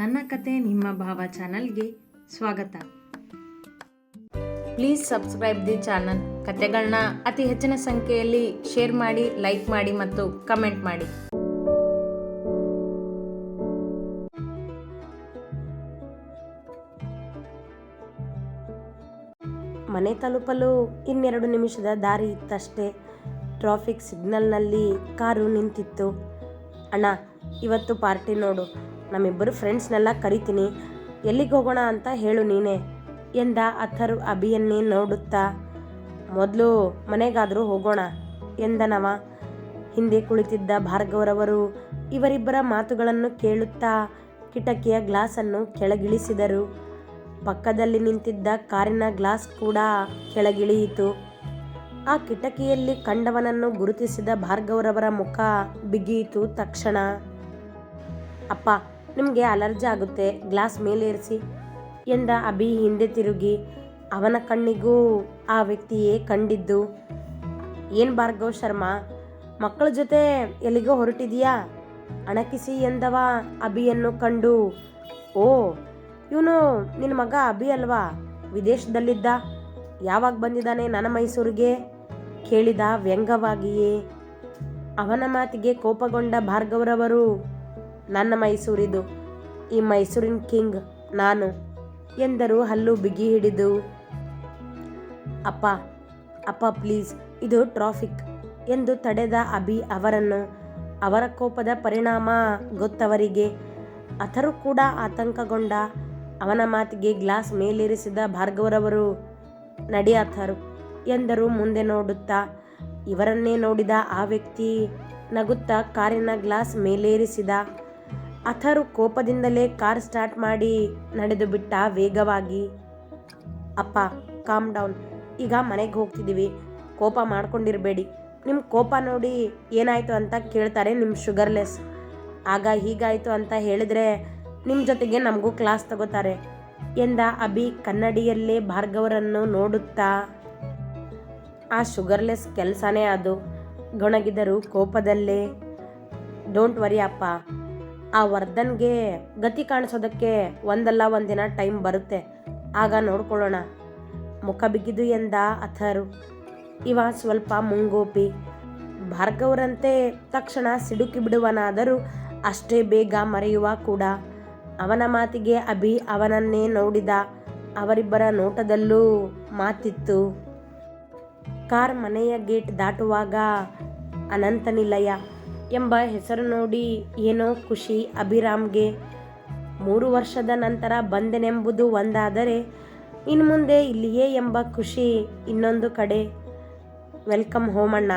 ನನ್ನ ಕತೆ ನಿಮ್ಮ ಭಾವ ಚಾನಲ್ಗೆ ಸ್ವಾಗತ. Please subscribe the channel. ಕತೆಗಳನ್ನ ಅತಿ ಹೆಚ್ಚಿನ ಸಂಖ್ಯೆಯಲ್ಲಿ ಶೇರ್ ಮಾಡಿ, ಲೈಕ್ ಮಾಡಿ ಮತ್ತು ಕಮೆಂಟ್ ಮಾಡಿ. ಮನೆ ತಲುಪಲು ಇನ್ನೆರಡು ನಿಮಿಷದ ದಾರಿ ಇತ್ತಷ್ಟೇ. ಟ್ರಾಫಿಕ್ ಸಿಗ್ನಲ್ನಲ್ಲಿ ಕಾರು ನಿಂತಿತ್ತು. ಅಣ್ಣ, ಇವತ್ತು ಪಾರ್ಟಿ ನೋಡು. ನಮ್ಮಿಬ್ಬರು ಫ್ರೆಂಡ್ಸ್ನೆಲ್ಲ ಕರಿತೀನಿ. ಎಲ್ಲಿಗೆ ಹೋಗೋಣ ಅಂತ ಹೇಳು ನೀನೇ. ಎಂದ ಅಥರು ಅಭಿಯನ್ನೇ ನೋಡುತ್ತಾ, ಮೊದಲು ಮನೆಗಾದರೂ ಹೋಗೋಣ, ಎಂದನವ. ಹಿಂದೆ ಕುಳಿತಿದ್ದ ಭಾರ್ಗವರವರು ಇವರಿಬ್ಬರ ಮಾತುಗಳನ್ನು ಕೇಳುತ್ತಾ ಕಿಟಕಿಯ ಗ್ಲಾಸನ್ನು ಕೆಳಗಿಳಿಸಿದರು. ಪಕ್ಕದಲ್ಲಿ ನಿಂತಿದ್ದ ಕಾರಿನ ಗ್ಲಾಸ್ ಕೂಡ ಕೆಳಗಿಳಿಯಿತು. ಆ ಕಿಟಕಿಯಲ್ಲಿ ಕಂಡವನನ್ನು ಗುರುತಿಸಿದ ಭಾರ್ಗವರವರ ಮುಖ ಬಿಗಿಯಿತು ತಕ್ಷಣ. ಅಪ್ಪ ನಿಮಗೆ ಅಲರ್ಜಿ ಆಗುತ್ತೆ, ಗ್ಲಾಸ್ ಇರಿಸಿ ಎಂದ ಅಭಿ ಹಿಂದೆ ತಿರುಗಿ, ಅವನ ಕಣ್ಣಿಗೂ ಆ ವ್ಯಕ್ತಿಯೇ ಕಂಡಿದ್ದು. ಏನು ಭಾರ್ಗವ್ ಶರ್ಮಾ, ಮಕ್ಕಳ ಜೊತೆ ಎಲ್ಲಿಗೋ ಹೊರಟಿದೀಯಾ? ಅಣಕಿಸಿ ಎಂದವ ಅಭಿಯನ್ನು ಕಂಡು. ಓ, ಇವನು ನಿನ್ನ ಮಗ ಅಭಿ ಅಲ್ವಾ? ವಿದೇಶದಲ್ಲಿದ್ದ, ಯಾವಾಗ ಬಂದಿದ್ದಾನೆ ನನ್ನ ಮೈಸೂರಿಗೆ? ಕೇಳಿದ ವ್ಯಂಗವಾಗಿಯೇ. ಅವನ ಮಾತಿಗೆ ಕೋಪಗೊಂಡ ಭಾರ್ಗವರವರು ನನ್ನ ಮೈಸೂರಿದು. ಈ ಮೈಸೂರಿನ ಕಿಂಗ್ ನಾನು ಎಂದರು ಹಲ್ಲು ಬಿಗಿ ಹಿಡಿದು. ಅಪ್ಪ ಅಪ್ಪ ಪ್ಲೀಸ್, ಇದು ಟ್ರಾಫಿಕ್ ಎಂದು ತಡೆದ ಅಭಿ ಅವರನ್ನು. ಅವರ ಕೋಪದ ಪರಿಣಾಮ ಗೊತ್ತವರಿಗೆ. ಅಥರು ಕೂಡ ಆತಂಕಗೊಂಡ ಅವನ ಮಾತಿಗೆ ಗ್ಲಾಸ್ ಮೇಲೇರಿಸಿದ ಭಾರ್ಗವರವರು, ನಡಿ ಅಥರು ಎಂದರು ಮುಂದೆ ನೋಡುತ್ತಾ. ಇವರನ್ನೇ ನೋಡಿದ ಆ ವ್ಯಕ್ತಿ ನಗುತ್ತಾ ಕಾರಿನ ಗ್ಲಾಸ್ ಮೇಲೇರಿಸಿದ. ಅಥರು ಕೋಪದಿಂದಲೇ ಕಾರ್ ಸ್ಟಾರ್ಟ್ ಮಾಡಿ ನಡೆದು ಬಿಟ್ಟ ವೇಗವಾಗಿ, ಅಪ್ಪ ಕಾಮ್ ಡೌನ್ ಈಗ ಮನೆಗೆ ಹೋಗ್ತಿದ್ದೀವಿ ಕೋಪ ಮಾಡ್ಕೊಂಡಿರಬೇಡಿ. ನಿಮ್ಮ ಕೋಪ ನೋಡಿ ಏನಾಯಿತು ಅಂತ ಕೇಳ್ತಾರೆ ನಿಮ್ಮ ಶುಗರ್ಲೆಸ್. ಆಗ ಹೀಗಾಯಿತು ಅಂತ ಹೇಳಿದರೆ ನಿಮ್ಮ ಜೊತೆಗೆ ನಮಗೂ ಕ್ಲಾಸ್ ತಗೋತಾರೆ ಎಂದ ಅಭಿ ಕನ್ನಡಿಯಲ್ಲೇ ಭಾರ್ಗವರನ್ನು ನೋಡುತ್ತಾ, ಆ ಶುಗರ್ಲೆಸ್ ಕೆಲಸನೇ ಅದು. ಗೊಣಗಿದರು ಕೋಪದಲ್ಲೇ. ಡೋಂಟ್ ವರಿ ಅಪ್ಪ. ಆ ವರ್ಧನ್ಗೆ ಗತಿ ಕಾಣಿಸೋದಕ್ಕೆ ಒಂದಲ್ಲ ಒಂದಿನ ಟೈಮ್ ಬರುತ್ತೆ. ಆಗ ನೋಡ್ಕೊಳ್ಳೋಣ. ಮುಖ ಬಿಗಿದು ಎಂದ ಅಥರು. ಇವ ಸ್ವಲ್ಪ ಮುಂಗೋಪಿ. ಭಾರ್ಗವರಂತೆ ತಕ್ಷಣ ಸಿಡುಕಿ ಬಿಡುವನಾದರೂ ಅಷ್ಟೇ ಬೇಗ ಮರೆಯುವ ಕೂಡ. ಅವನ ಮಾತಿಗೆ ಅಭಿ ಅವನನ್ನೇ ನೋಡಿದ. ಅವರಿಬ್ಬರ ನೋಟದಲ್ಲೂ ಮಾತಿತ್ತು. ಕಾರ್ ಮನೆಯ ಗೇಟ್ ದಾಟುವಾಗ ಅನಂತ ನಿಲಯ ಎಂಬ ಹೆಸರು ನೋಡಿ ಏನೋ ಖುಷಿ ಅಭಿರಾಮ್ಗೆ. ಮೂರು ವರ್ಷದ ನಂತರ ಬಂದೆನೆಂಬುದು ಒಂದಾದರೆ ಇನ್ನು ಮುಂದೆ ಇಲ್ಲಿಯೇ ಎಂಬ ಖುಷಿ ಇನ್ನೊಂದು ಕಡೆ. ವೆಲ್ಕಮ್ ಹೋಮಣ್ಣ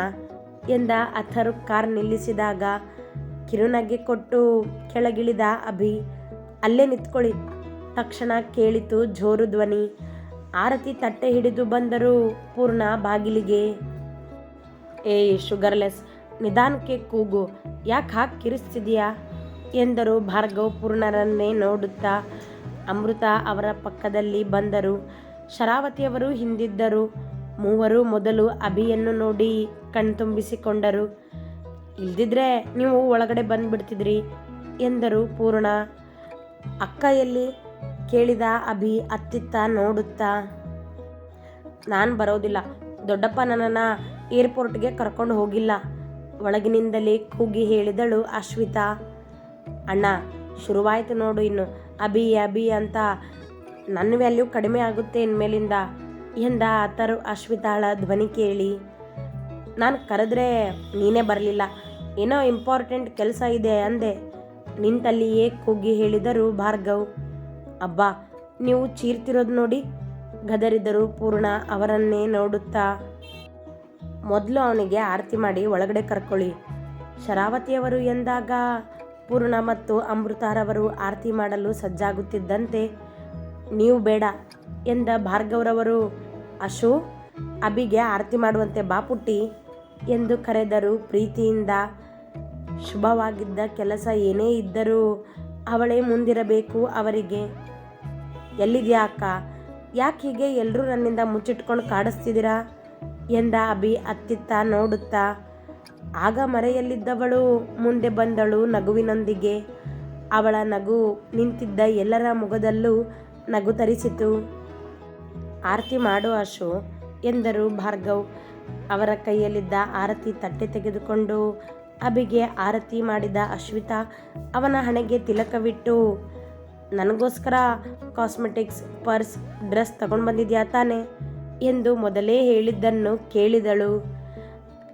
ಎಂದ ಅಥರು ಕಾರ್ ನಿಲ್ಲಿಸಿದಾಗ ಕಿರುನಗೆ ಕೊಟ್ಟು ಕೆಳಗಿಳಿದ ಅಭಿ, ಅಲ್ಲೇ ನಿಂತ್ಕೊಳ್ಳಿ. ತಕ್ಷಣ ಕೇಳಿತು ಜೋರು ಧ್ವನಿ. ಆರತಿ ತಟ್ಟೆ ಹಿಡಿದು ಬಂದರು ಪೂರ್ಣ ಬಾಗಿಲಿಗೆ ಏಯ್ ಶುಗರ್ಲೆಸ್ ನಿಧಾನಕ್ಕೆ ಕೂಗು. ಯಾಕೆ ಹಾಕಿ ಕಿರಿಸ್ತಿದೀಯಾ? ಎಂದರು ಭಾರ್ಗವ್ ಪೂರ್ಣರನ್ನೇ ನೋಡುತ್ತಾ. ಅಮೃತ ಅವರ ಪಕ್ಕದಲ್ಲಿ ಬಂದರು. ಶರಾವತಿಯವರು ಹಿಂದಿದ್ದರು. ಮೂವರು ಮೊದಲು ಅಭಿಯನ್ನು ನೋಡಿ ಕಣ್ತುಂಬಿಸಿಕೊಂಡರು. ಇಲ್ದಿದ್ರೆ ನೀವು ಒಳಗಡೆ ಬಂದ್ಬಿಡ್ತಿದ್ರಿ, ಎಂದರು ಪೂರ್ಣ. ಅಕ್ಕ ಎಲ್ಲಿ? ಕೇಳಿದ ಅಭಿ ಅತ್ತಿತ್ತ ನೋಡುತ್ತಾ. ನಾನು ಬರೋದಿಲ್ಲ. ದೊಡ್ಡಪ್ಪ ನನ್ನನ್ನು ಏರ್ಪೋರ್ಟ್ಗೆ ಕರ್ಕೊಂಡು ಹೋಗಿಲ್ಲ. ಒಳಗಿನಿಂದಲೇ ಕೂಗಿ ಹೇಳಿದಳು ಅಶ್ವಿತಾ. ಅಣ್ಣ, ಶುರುವಾಯಿತು ನೋಡು ಇನ್ನು. ಅಬಿ ಅಬಿ ಅಂತ ನನ್ನ ವ್ಯಾಲ್ಯೂ ಕಡಿಮೆ ಆಗುತ್ತೆ ಇನ್ಮೇಲಿಂದ, ಎಂದ ಆತರು ಅಶ್ವಿತಾಳ ಧ್ವನಿ ಕೇಳಿ. ನಾನು ಕರೆದ್ರೆ ನೀನೇ ಬರಲಿಲ್ಲ. ಏನೋ ಇಂಪಾರ್ಟೆಂಟ್ ಕೆಲಸ ಇದೆ ಅಂದೆ. ನಿಂತಲ್ಲಿಯೇ ಕೂಗಿ ಹೇಳಿದರು ಭಾರ್ಗವ್. ಅಬ್ಬಾ, ನೀವು ಚೀರ್ತಿರೋದು ನೋಡಿ, ಗದರಿದರು ಪೂರ್ಣ ಅವರನ್ನೇ ನೋಡುತ್ತಾ. ಮೊದಲು ಅವನಿಗೆ ಆರತಿ ಮಾಡಿ ಒಳಗಡೆ ಕರ್ಕೊಳ್ಳಿ. ಶರಾವತಿಯವರು ಎಂದಾಗ ಪೂರ್ಣ ಮತ್ತು ಅಮೃತಾರವರು ಆರತಿ ಮಾಡಲು ಸಜ್ಜಾಗುತ್ತಿದ್ದಂತೆ, ನೀವು ಬೇಡ ಎಂದ ಭಾರ್ಗವರವರು, ಅಶು, ಅಬಿಗೆ ಆರತಿ ಮಾಡುವಂತೆ ಬಾಪುಟ್ಟಿ ಎಂದು ಕರೆದರು. ಪ್ರೀತಿಯಿಂದ ಶುಭವಾಗಿದ್ದ ಕೆಲಸ ಏನೇ ಇದ್ದರೂ ಅವಳೇ ಮುಂದಿರಬೇಕು ಅವರಿಗೆ. ಎಲ್ಲಿದೆಯಾ ಅಕ್ಕ? ಯಾಕೆ ಹೀಗೆ ಎಲ್ಲರೂ ನನ್ನಿಂದ ಮುಚ್ಚಿಟ್ಕೊಂಡು ಕಾಡಿಸ್ತಿದ್ದೀರಾ? ಎಂದ ಅಭಿ ಅತ್ತಿತ್ತ ನೋಡುತ್ತಾ. ಆಗ ಮರೆಯಲ್ಲಿದ್ದವಳು ಮುಂದೆ ಬಂದಳು ನಗುವಿನೊಂದಿಗೆ. ಅವಳ ನಗು ನಿಂತಿದ್ದ ಎಲ್ಲರ ಮುಖದಲ್ಲೂ ನಗು ತರಿಸಿತು. ಆರತಿ ಮಾಡು ಅಶು ಎಂದರು ಭಾರ್ಗವ್. ಅವರ ಕೈಯಲ್ಲಿದ್ದ ಆರತಿ ತಟ್ಟೆ ತೆಗೆದುಕೊಂಡು ಅಭಿಗೆ ಆರತಿ ಮಾಡಿದ ಅಶ್ವಿತಾ ಅವನ ಹಣೆಗೆ ತಿಲಕವಿಟ್ಟು, ನನಗೋಸ್ಕರ ಕಾಸ್ಮೆಟಿಕ್ಸ್ ಪರ್ಸ್ ಡ್ರೆಸ್ ತಗೊಂಡು ಬಂದಿದ್ಯಾ ತಾನೆ? ಎಂದು ಮೊದಲೇ ಹೇಳಿದ್ದನ್ನು ಕೇಳಿದಳು.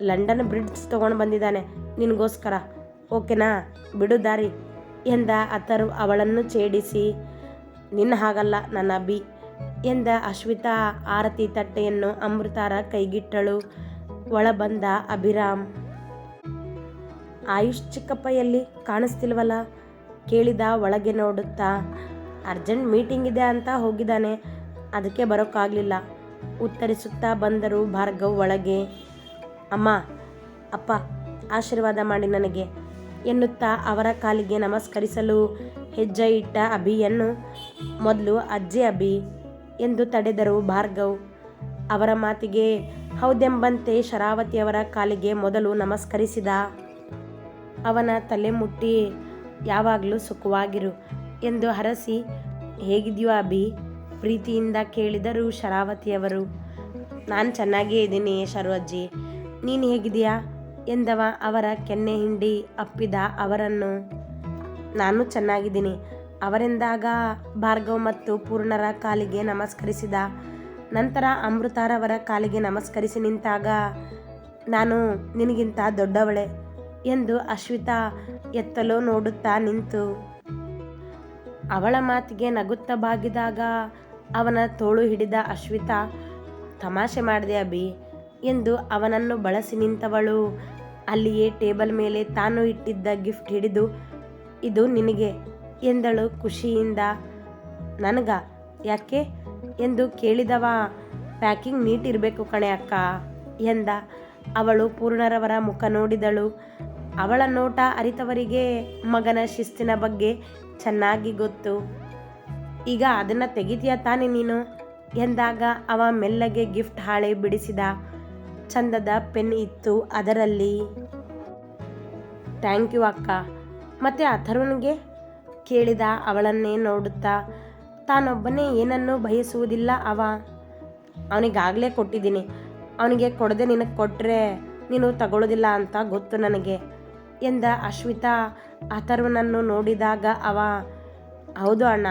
ಲಂಡನ್ ಬ್ರಿಡ್ಜ್ ತಗೊಂಡು ಬಂದಿದ್ದಾನೆ. ನಿನಗೋಸ್ಕರ. ಓಕೆನಾ? ಬಿಡು ದಾರಿ ಎಂದ ಅತರು ಅವಳನ್ನು ಛೇಡಿಸಿ. ನಿನ್ನ ಹಾಗಲ್ಲ ನನ್ನ ಬಿ ಎಂದ ಅಶ್ವಿತಾ ಆರತಿ ತಟ್ಟೆಯನ್ನು ಅಮೃತಾರ ಕೈಗಿಟ್ಟಳು. ಒಳ ಬಂದ ಅಭಿರಾಮ್. ಆಯುಷ್ ಚಿಕ್ಕಪ್ಪ ಎಲ್ಲಿ ಕಾಣಿಸ್ತಿಲ್ವಲ್ಲ? ಕೇಳಿದ ಒಳಗೆ ನೋಡುತ್ತಾ. ಅರ್ಜೆಂಟ್ ಮೀಟಿಂಗ್ ಇದೆ ಅಂತ ಹೋಗಿದ್ದಾನೆ. ಅದಕ್ಕೆ ಬರೋಕ್ಕಾಗಲಿಲ್ಲ. ಉತ್ತರಿಸುತ್ತಾ ಬಂದರು ಭಾರ್ಗವ್ ಒಳಗೆ. ಅಮ್ಮ, ಅಪ್ಪ, ಆಶೀರ್ವಾದ ಮಾಡಿ ನನಗೆ, ಎನ್ನುತ್ತಾ ಅವರ ಕಾಲಿಗೆ ನಮಸ್ಕರಿಸಲು ಹೆಜ್ಜೆ ಇಟ್ಟ ಅಭಿಯನ್ನು, ಮೊದಲು ಅಜ್ಜಿ ಅಭಿ ಎಂದು ತಡೆದರು ಭಾರ್ಗವ್. ಅವರ ಮಾತಿಗೆ ಹೌದೆಂಬಂತೆ ಶರಾವತಿಯವರ ಕಾಲಿಗೆ ಮೊದಲು ನಮಸ್ಕರಿಸಿದ, ಅವನ ತಲೆ ಮುಟ್ಟಿ ಯಾವಾಗಲೂ ಸುಖವಾಗಿರು ಎಂದು ಹರಸಿ, ಹೇಗಿದೆಯೋ ಅಭಿ ಪ್ರೀತಿಯಿಂದ ಕೇಳಿದರು ಶರಾವತಿಯವರು, ನಾನು ಚೆನ್ನಾಗೇ ಇದ್ದೀನಿ ಶರು ಅಜ್ಜಿ. ನೀನು ಹೇಗಿದೆಯಾ ಎಂದವ ಅವರ ಕೆನ್ನೆ ಹಿಂಡಿ ಅಪ್ಪಿದ ಅವರನ್ನು. ನಾನು ಚೆನ್ನಾಗಿದ್ದೀನಿ. ಅವರೆಂದಾಗ ಭಾರ್ಗವ್ ಮತ್ತು ಪೂರ್ಣರ ಕಾಲಿಗೆ ನಮಸ್ಕರಿಸಿದ ನಂತರ ಅಮೃತಾರವರ ಕಾಲಿಗೆ ನಮಸ್ಕರಿಸಿ ನಿಂತಾಗ, ನಾನು ನಿನಗಿಂತ ದೊಡ್ಡವಳೆ ಎಂದು ಅಶ್ವಿತಾ ಎತ್ತಲು ನೋಡುತ್ತಾ ನಿಂತು. ಅವಳ ಮಾತಿಗೆ ನಗುತ್ತಾ ಬಾಗಿದಾಗ ಅವನ ತೋಳು ಹಿಡಿದ ಅಶ್ವಿತಾ, ತಮಾಷೆ ಮಾಡಿದೆ ಅಭಿ ಎಂದು ಅವನನ್ನು ಬಳಸಿ ನಿಂತವಳು. ಅಲ್ಲಿಯೇ ಟೇಬಲ್ ಮೇಲೆ ತಾನು ಇಟ್ಟಿದ್ದ ಗಿಫ್ಟ್ ಹಿಡಿದು, ಇದು ನಿನಗೆ ಎಂದಳು ಖುಷಿಯಿಂದ. ನನಗ? ಯಾಕೆ? ಎಂದು ಕೇಳಿದವ. ಪ್ಯಾಕಿಂಗ್ ನೀಟ್ ಇರಬೇಕು ಕಣೆ ಅಕ್ಕ ಎಂದ. ಅವಳು ಪೂರ್ಣರವರ ಮುಖ ನೋಡಿದಳು. ಅವಳ ನೋಟ ಅರಿತವರಿಗೆ ಮಗನ ಶಿಸ್ತಿನ ಬಗ್ಗೆ ಚೆನ್ನಾಗಿ ಗೊತ್ತು. ಈಗ ಅದನ್ನು ತೆಗಿತೀಯ ತಾನೆ ನೀನು? ಎಂದಾಗ ಅವ ಮೆಲ್ಲಗೆ ಗಿಫ್ಟ್ ಹಾಳೆ ಬಿಡಿಸಿದ ಚಂದದ ಪೆನ್ ಇತ್ತು ಅದರಲ್ಲಿ. ಥ್ಯಾಂಕ್ ಯು ಅಕ್ಕ. ಮತ್ತೆ ಅಥರ್ವನಿಗೆ ಕೇಳಿದ ಅವಳನ್ನೇ ನೋಡುತ್ತಾ, ತಾನೊಬ್ಬನೇ ಏನನ್ನೂ ಬಯಸುವುದಿಲ್ಲ ಅವ. ಅವನಿಗಾಗಲೇ ಕೊಟ್ಟಿದ್ದೀನಿ. ಅವನಿಗೆ ಕೊಡದೆ ನಿನಗೆ ಕೊಟ್ಟರೆ ನೀನು ತಗೊಳ್ಳೋದಿಲ್ಲ ಅಂತ ಗೊತ್ತು ನನಗೆ, ಎಂದ ಅಶ್ವಿತಾ ಅಥರ್ವನನ್ನು ನೋಡಿದಾಗ ಅವ ಹೌದು ಅಣ್ಣ.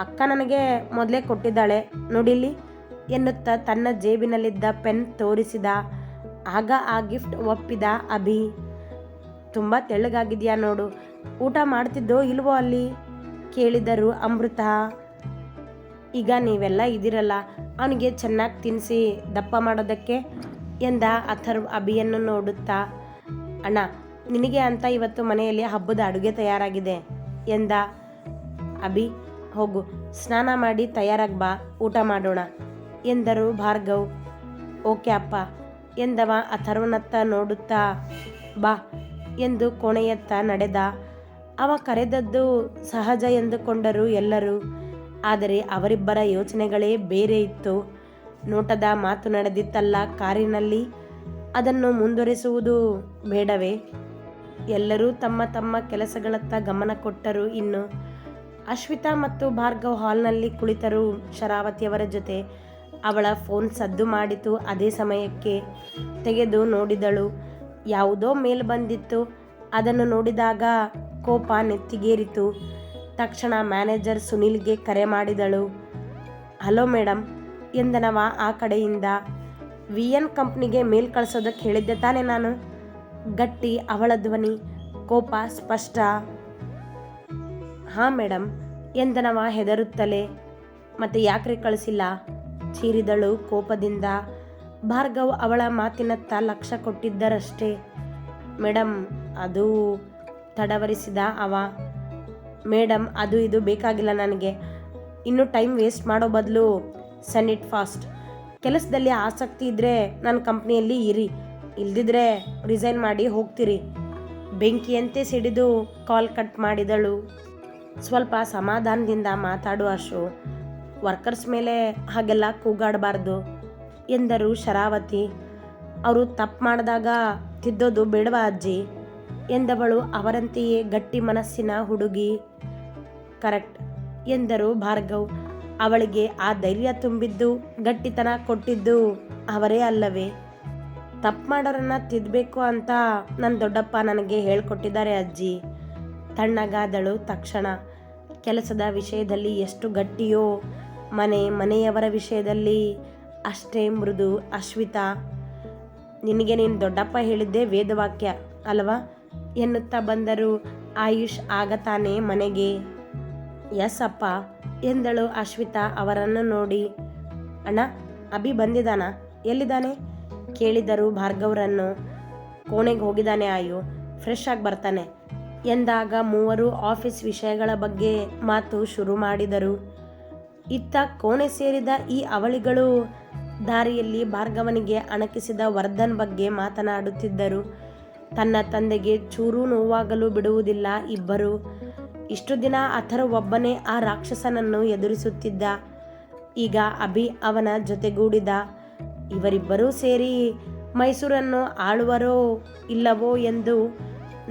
ಅಕ್ಕ ನನಗೆ ಮೊದಲೇ ಕೊಟ್ಟಿದ್ದಾಳೆ. ನೋಡಿಲಿ ಎನ್ನುತ್ತಾ ತನ್ನ ಜೇಬಿನಲ್ಲಿದ್ದ ಪೆನ್ ತೋರಿಸಿದ. ಆಗ ಆ ಗಿಫ್ಟ್ ಒಪ್ಪಿದ ಅಭಿ. ತುಂಬ ತೆಳ್ಳಗಾಗಿದೆಯಾ ನೋಡು. ಊಟ ಮಾಡ್ತಿದ್ದೋ ಇಲ್ವೋ ಅಲ್ಲಿ? ಕೇಳಿದರು ಅಮೃತ. ಈಗ ನೀವೆಲ್ಲ ಇದಿರಲ್ಲ ಅವನಿಗೆ ಚೆನ್ನಾಗಿ ತಿನ್ನಿಸಿ ದಪ್ಪ ಮಾಡೋದಕ್ಕೆ, ಎಂದ ಅಥರ್ವ್ ಅಭಿಯನ್ನು ನೋಡುತ್ತಾ. ಅಣ್ಣ, ನಿನಗೆ ಅಂತ ಇವತ್ತು ಮನೆಯಲ್ಲಿ ಹಬ್ಬದ ಅಡುಗೆ ತಯಾರಾಗಿದೆ, ಎಂದ ಅಭಿ, ಹೋಗು. ಸ್ನಾನ ಮಾಡಿ ತಯಾರಾಗಿ ಬಾ, ಊಟ ಮಾಡೋಣ. ಎಂದರು ಭಾರ್ಗವ್. ಓಕೆ ಅಪ್ಪ. ಎಂದವ ಅಥರ್ವನತ್ತ ನೋಡುತ್ತಾ, ಬಾ ಎಂದು ಕೋಣೆಯತ್ತ ನಡೆದ. ಅವ ಕರೆದದ್ದು ಸಹಜ ಎಂದುಕೊಂಡರು ಎಲ್ಲರೂ. ಆದರೆ ಅವರಿಬ್ಬರ ಯೋಚನೆಗಳೇ ಬೇರೆ ಇತ್ತು. ನೋಟದ ಮಾತು ನಡೆದಿತ್ತಲ್ಲ ಕಾರಿನಲ್ಲಿ. ಅದನ್ನು ಮುಂದುವರಿಸುವುದು ಬೇಡವೇ? ಎಲ್ಲರೂ ತಮ್ಮ ತಮ್ಮ ಕೆಲಸಗಳತ್ತ ಗಮನ ಕೊಟ್ಟರು ಇನ್ನು. ಅಶ್ವಿತಾ ಮತ್ತು ಭಾರ್ಗವ್ ಹಾಲ್ನಲ್ಲಿ ಕುಳಿತರು ಶರಾವತಿಯವರ ಜೊತೆ. ಅವಳ ಫೋನ್ ಸದ್ದು ಮಾಡಿತು. ಅದೇ ಸಮಯಕ್ಕೆ ತೆಗೆದು ನೋಡಿದಳು. ಯಾವುದೋ ಮೇಲ್ ಬಂದಿತ್ತು. ಅದನ್ನು ನೋಡಿದಾಗ ಕೋಪ ನೆತ್ತಿಗೇರಿತು. ತಕ್ಷಣ ಮ್ಯಾನೇಜರ್ ಸುನಿಲ್ಗೆ ಕರೆ ಮಾಡಿದಳು. ಹಲೋ ಮೇಡಮ್ ಎಂದನವ ಆ ಕಡೆಯಿಂದ. ವಿ ಎನ್ ಕಂಪ್ನಿಗೆ ಮೇಲ್ ಕಳಿಸೋದಕ್ಕೆ ಹೇಳಿದ್ದೆ ತಾನೇ ನಾನು. ಗಟ್ಟಿ ಅವಳ ಧ್ವನಿ. ಕೋಪ ಸ್ಪಷ್ಟ. ಹಾಂ ಮೇಡಮ್ ಎಂದನವ ಹೆದರುತ್ತಲೇ? ಮತ್ತೆ ಯಾಕ್ರಿ ಕಳಿಸಿಲ್ಲ? ಚೀರಿದಳು ಕೋಪದಿಂದ. ಭಾರ್ಗವ್ ಅವಳ ಮಾತಿನತ್ತ ಲಕ್ಷ್ಯ ಕೊಟ್ಟಿದ್ದರಷ್ಟೇ. ಮೇಡಮ್ ಅದು ತಡವರಿಸಿದ ಅವ. ಮೇಡಮ್ ಅದು ಇದು ಬೇಕಾಗಿಲ್ಲ ನನಗೆ. ಇನ್ನು ಟೈಮ್ ವೇಸ್ಟ್ ಮಾಡೋ ಬದಲು ಸನ್ ಇಟ್ ಫಾಸ್ಟ್. ಕೆಲಸದಲ್ಲಿ ಆಸಕ್ತಿ ಇದ್ದರೆ ನನ್ನ ಕಂಪ್ನಿಯಲ್ಲಿ ಇರಿ. ಇಲ್ದಿದ್ರೆ ರಿಸೈನ್ ಮಾಡಿ ಹೋಗ್ತೀರಿ. ಬೆಂಕಿಯಂತೆ ಸಿಡಿದು ಕಾಲ್ ಕಟ್ ಮಾಡಿದಳು. ಸ್ವಲ್ಪ ಸಮಾಧಾನದಿಂದ ಮಾತಾಡು ಅಶು ವರ್ಕರ್ಸ್ ಮೇಲೆ ಹಾಗೆಲ್ಲ ಕೂಗಾಡಬಾರ್ದು ಎಂದರು ಶರಾವತಿ. ಅವರು ತಪ್ಪು ಮಾಡಿದಾಗ ತಿದ್ದೋದು ಬೇಡವಾ ಅಜ್ಜಿ? ಎಂದವಳು ಅವರಂತೆಯೇ ಗಟ್ಟಿ ಮನಸ್ಸಿನ ಹುಡುಗಿ. ಕರೆಕ್ಟ್, ಎಂದರು ಭಾರ್ಗವ್. ಅವಳಿಗೆ ಆ ಧೈರ್ಯ ತುಂಬಿದ್ದು, ಗಟ್ಟಿತನ ಕೊಟ್ಟಿದ್ದು ಅವರೇ ಅಲ್ಲವೇ? ತಪ್ಪು ಮಾಡೋರನ್ನ ತಿದ್ದಬೇಕು ಅಂತ ನನ್ನ ದೊಡ್ಡಪ್ಪ ನನಗೆ ಹೇಳ್ಕೊಟ್ಟಿದ್ದಾರೆ ಅಜ್ಜಿ. ತಣ್ಣಗಾದಳು ತಕ್ಷಣ. ಕೆಲಸದ ವಿಷಯದಲ್ಲಿ ಎಷ್ಟು ಗಟ್ಟಿಯೋ ಮನೆ, ಮನೆಯವರ ವಿಷಯದಲ್ಲಿ ಅಷ್ಟೇ ಮೃದು ಅಶ್ವಿತಾ. ನಿನಗೆ ನೀನು ದೊಡ್ಡಪ್ಪ ಹೇಳಿದ್ದೇ ವೇದವಾಕ್ಯ ಅಲ್ವಾ? ಎನ್ನುತ್ತಾ ಬಂದರು ಆಯುಷ್ ಆಗತಾನೆ ಮನೆಗೆ. ಎಸ್ ಅಪ್ಪ ಎಂದಳು ಅಶ್ವಿತಾ ಅವರನ್ನು ನೋಡಿ. ಅಣ್ಣ, ಅಭಿ ಬಂದಿದ್ದಾನ? ಎಲ್ಲಿದ್ದಾನೆ? ಕೇಳಿದರು ಭಾರ್ಗವರನ್ನು. ಕೋಣೆಗೆ ಹೋಗಿದ್ದಾನೆ ಆಯು. ಫ್ರೆಶ್ ಆಗಿ ಬರ್ತಾನೆ. ಎಂದಾಗ ಮೂವರು ಆಫೀಸ್ ವಿಷಯಗಳ ಬಗ್ಗೆ ಮಾತು ಶುರು ಮಾಡಿದರು. ಇತ್ತ ಕೋಣೆ ಸೇರಿದ ಈ ಅವಳಿಗಳು ದಾರಿಯಲ್ಲಿ ಭಾರ್ಗವನಿಗೆ ಅಣಕಿಸಿದ ವರ್ಧನ್ ಬಗ್ಗೆ ಮಾತನಾಡುತ್ತಿದ್ದರು. ತನ್ನ ತಂದೆಗೆ ಚೂರು ನೋವಾಗಲು ಬಿಡುವುದಿಲ್ಲ ಇಬ್ಬರು. ಇಷ್ಟು ದಿನ ಅಥರ ಒಬ್ಬನೇ ಆ ರಾಕ್ಷಸನನ್ನು ಎದುರಿಸುತ್ತಿದ್ದ. ಈಗ ಅಭಿ ಅವನ ಜೊತೆಗೂಡಿದ. ಇವರಿಬ್ಬರೂ ಸೇರಿ ಮೈಸೂರನ್ನು ಆಳುವರೋ ಇಲ್ಲವೋ ಎಂದು